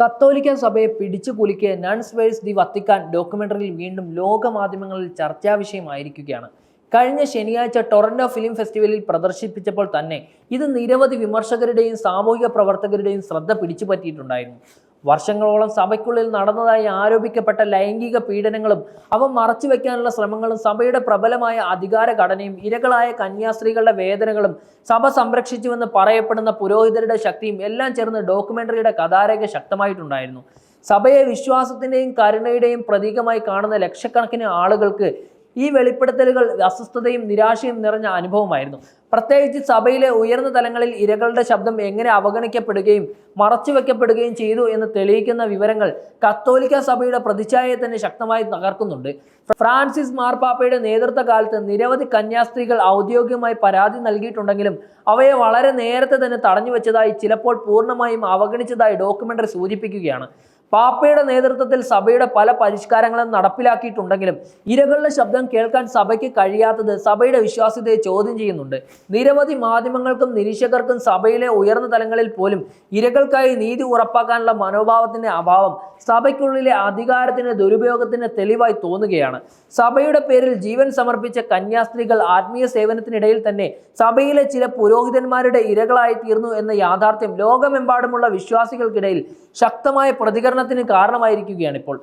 കത്തോലിക്ക സഭയെ പിടിച്ചു കുലുക്കിയ നൺസ് വേഴ്സ് ദി വത്തിക്കാൻ ഡോക്യുമെന്ററിയിൽ വീണ്ടും ലോകമാധ്യമങ്ങളിൽ ചർച്ചാ വിഷയമായിരിക്കുകയാണ്. കഴിഞ്ഞ ശനിയാഴ്ച ടൊറന്റോ ഫിലിം ഫെസ്റ്റിവലിൽ പ്രദർശിപ്പിച്ചപ്പോൾ തന്നെ ഇത് നിരവധി വിമർശകരുടെയും സാമൂഹിക പ്രവർത്തകരുടെയും ശ്രദ്ധ പിടിച്ചു പറ്റിയിട്ടുണ്ടായിരുന്നു വർഷങ്ങളോളം സഭയ്ക്കുള്ളിൽ നടന്നതായി ആരോപിക്കപ്പെട്ട ലൈംഗിക പീഡനങ്ങളും അവ മറച്ചുവെക്കാനുള്ള ശ്രമങ്ങളും സഭയുടെ പ്രബലമായ അധികാര ഘടനയും ഇരകളായ കന്യാസ്ത്രീകളുടെ വേദനകളും സഭ സംരക്ഷിച്ചുവെന്ന് പറയപ്പെടുന്ന പുരോഹിതരുടെ ശക്തിയും എല്ലാം ചേർന്ന് ഡോക്യുമെന്ററിയുടെ കഥാരേഖ ശക്തമായിട്ടുണ്ടായിരുന്നു. സഭയെ വിശ്വാസത്തിന്റെയും കരുണയുടെയും പ്രതീകമായി കാണുന്ന ലക്ഷക്കണക്കിന് ആളുകൾക്ക് ഈ വെളിപ്പെടുത്തലുകൾ അസ്വസ്ഥതയും നിരാശയും നിറഞ്ഞ അനുഭവമായിരുന്നു. പ്രത്യേകിച്ച് സഭയിലെ ഉയർന്ന തലങ്ങളിൽ ഇരകളുടെ ശബ്ദം എങ്ങനെ അവഗണിക്കപ്പെടുകയും മറച്ചുവെക്കപ്പെടുകയും ചെയ്തു എന്ന് തെളിയിക്കുന്ന വിവരങ്ങൾ കത്തോലിക്ക സഭയുടെ പ്രതിച്ഛായയെ തന്നെ ശക്തമായി തകർക്കുന്നുണ്ട്. ഫ്രാൻസിസ് മാർപ്പാപ്പയുടെ നേതൃത്വ കാലത്ത് നിരവധി കന്യാസ്ത്രീകൾ ഔദ്യോഗികമായി പരാതി നൽകിയിട്ടുണ്ടെങ്കിലും അവയെ വളരെ നേരത്തെ തന്നെ തടഞ്ഞു വെച്ചതായി ചിലപ്പോൾ പൂർണമായും അവഗണിച്ചതായി ഡോക്യുമെന്ററി സൂചിപ്പിക്കുകയാണ്. പാപ്പയുടെ നേതൃത്വത്തിൽ സഭയുടെ പല പരിഷ്കാരങ്ങളും നടപ്പിലാക്കിയിട്ടുണ്ടെങ്കിലും ഇരകളുടെ ശബ്ദം കേൾക്കാൻ സഭയ്ക്ക് കഴിയാത്തത് സഭയുടെ വിശ്വാസ്യതയെ ചോദ്യം ചെയ്യുന്നുണ്ട്. നിരവധി മാധ്യമങ്ങൾക്കും നിരീക്ഷകർക്കും സഭയിലെ ഉയർന്ന തലങ്ങളിൽ പോലും ഇരകൾക്കായി നീതി ഉറപ്പാക്കാനുള്ള മനോഭാവത്തിന്റെ അഭാവം സഭയ്ക്കുള്ളിലെ അധികാരത്തിന്റെ ദുരുപയോഗത്തിന് തെളിവായി തോന്നുകയാണ്. സഭയുടെ പേരിൽ ജീവൻ സമർപ്പിച്ച കന്യാസ്ത്രീകൾ ആത്മീയ സേവനത്തിനിടയിൽ തന്നെ സഭയിലെ ചില പുരോഹിതന്മാരുടെ ഇരകളായി തീർന്നു എന്ന യാഥാർത്ഥ്യം ലോകമെമ്പാടുമുള്ള വിശ്വാസികൾക്കിടയിൽ ശക്തമായ പ്രതികരണത്തിന് കാരണമായിരിക്കുകയാണ് ഇപ്പോൾ.